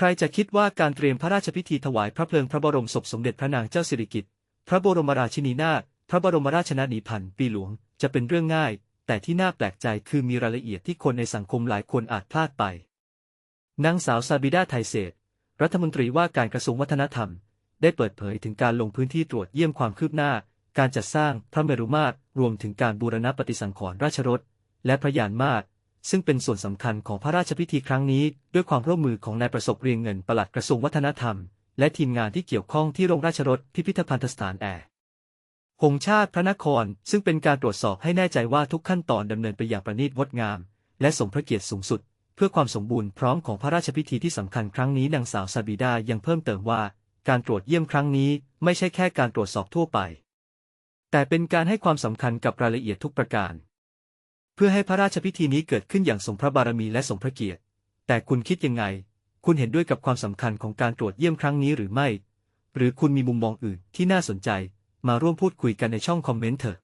ใครจะคิดว่าการเตรียมพระราชพิธีถวายพระเพลิงพระบรมศพสมเด็จพระนางเจ้าสิริกิติ์พระบรมราชินีนาถพระบรมราชชนนีพันปีหลวงจะเป็นเรื่องง่าย แต่ที่น่าแปลกใจคือมีรายละเอียดที่คนในสังคมหลายคนอาจพลาดไปนางสาวซาบิดาไทเศษ รัฐมนตรีว่าการกระทรวงวัฒนธรรม ได้เปิดเผยถึงการลงพื้นที่ตรวจเยี่ยมความคืบหน้า การจัดสร้างพระเมรุมาตรรวมถึงการบูรณะปฏิสังขรณ์ราชรถและพระยานมาตร ซึ่งเป็นส่วนสำคัญของพระราชพิธีครั้งนี้ ด้วยความร่วมมือของนายประสบเรียงเงินปลัดกระทรวงวัฒนธรรม และทีมงานที่เกี่ยวข้องที่โรงราชรถพิพิธภัณฑสถานแอร์หงชาติพระนคร ซึ่งเป็นการตรวจสอบให้แน่ใจว่าทุกขั้นตอนดำเนินไปอย่างประณีตงดงาม และสมพระเกียรติสูงสุด เพื่อความสมบูรณ์พร้อมของพระราชพิธีที่สำคัญครั้งนี้นางสาวซาบิดายังเพิ่มเติมว่า การตรวจเยี่ยมครั้งนี้ไม่ใช่แค่การตรวจสอบทั่วไป แต่เป็นการให้ความสำคัญกับรายละเอียดทุกประการ พื่อให้พระราชพิธีนี้เกิดขึ้นอย่างสมพระบารมีและสมพระเกียรติ แต่คุณคิดยังไง คุณเห็นด้วยกับความสำคัญของการตรวจเยี่ยมครั้งนี้หรือไม่ หรือคุณมีมุมมองอื่นที่น่าสนใจ มาร่วมพูดคุยกันในช่องคอมเมนต์เถอะ